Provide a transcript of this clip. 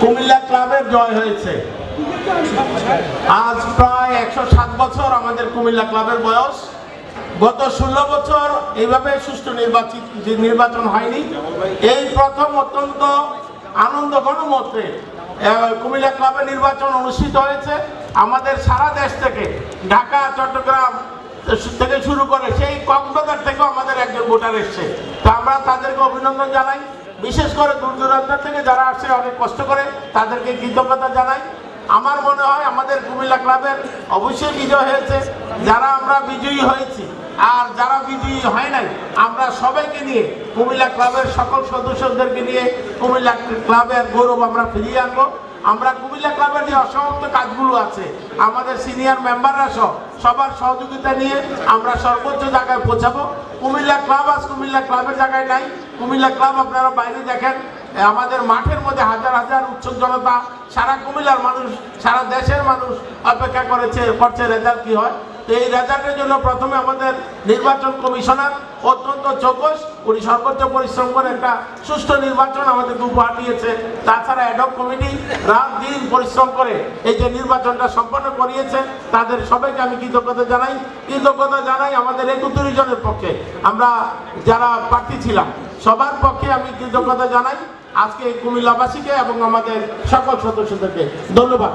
কুমিল্লা ক্লাবের জয় হয়েছে। আজ প্রায় একশো সাত বছর আমাদের কুমিল্লা ক্লাবের বয়স। গত ষোলো বছর এইভাবে সুষ্ঠু নির্বাচিত নির্বাচন হয়নি, এই প্রথম অত্যন্ত আনন্দ গণমতে কুমিল্লা ক্লাবের নির্বাচন অনুষ্ঠিত হয়েছে। আমাদের সারা দেশ থেকে, ঢাকা, চট্টগ্রাম থেকে শুরু করে সেই কক্সবাজার থেকেও আমাদের একজন ভোটার এসছে। তা আমরা তাদেরকে অভিনন্দন জানাই। বিশেষ করে দূর দূরান্ত থেকে যারা আসছে অনেক কষ্ট করে, তাদেরকে কৃতজ্ঞতা জানাই। আমার মনে হয় আমাদের কুমিল্লা ক্লাবের অবশ্যই বিজয় হয়েছে। যারা আমরা বিজয়ী হয়েছি, আর যারা বিজয়ী হয় নাই, আমরা সবাইকে নিয়ে কুমিল্লা ক্লাবের সকল সদস্যদেরকে নিয়ে কুমিল্লা ক্লাবের গৌরব আমরা ফিরিয়ে আনব। আমরা কুমিল্লা ক্লাবের যে অসমাপ্ত কাজগুলো আছে, আমাদের সিনিয়র মেম্বাররা সহ, সবার সহযোগিতা নিয়ে আমরা সর্বোচ্চ জায়গায় পৌঁছাবো। কুমিল্লা ক্লাব আজ কুমিল্লা ক্লাবের জায়গায় নাই। কুমিল্লা ক্লাব আপনারা বাইরে দেখেন আমাদের মাঠের মধ্যে হাজার হাজার উৎসুক জনতা, সারা কুমিল্লার মানুষ, সারা দেশের মানুষ অপেক্ষা করেছে, করছে, রেজাল্ট কি হয়? এই রেজাল্টের জন্য প্রথমে আমাদের নির্বাচন কমিশনার অত্যন্ত চৌকস, উনি সর্বোচ্চ পরিশ্রম করে একটা সুষ্ঠু নির্বাচন আমাদেরকে উপহার দিয়েছে। তাছাড়া অ্যাডক কমিটি রাত দিন পরিশ্রম করে এই যে নির্বাচনটা সম্পন্ন করিয়েছে, তাদের সবাইকে আমি কৃতজ্ঞতা জানাই। কৃতজ্ঞতা জানাই আমাদের একত্রিশ জনের পক্ষে। আমরা যারা প্রার্থী ছিলাম, সবার পক্ষে আমি কৃতজ্ঞতা জানাই। আজকে কুমিল্লাবাসীকে এবং আমাদের সকল সদস্যদেরকে ধন্যবাদ।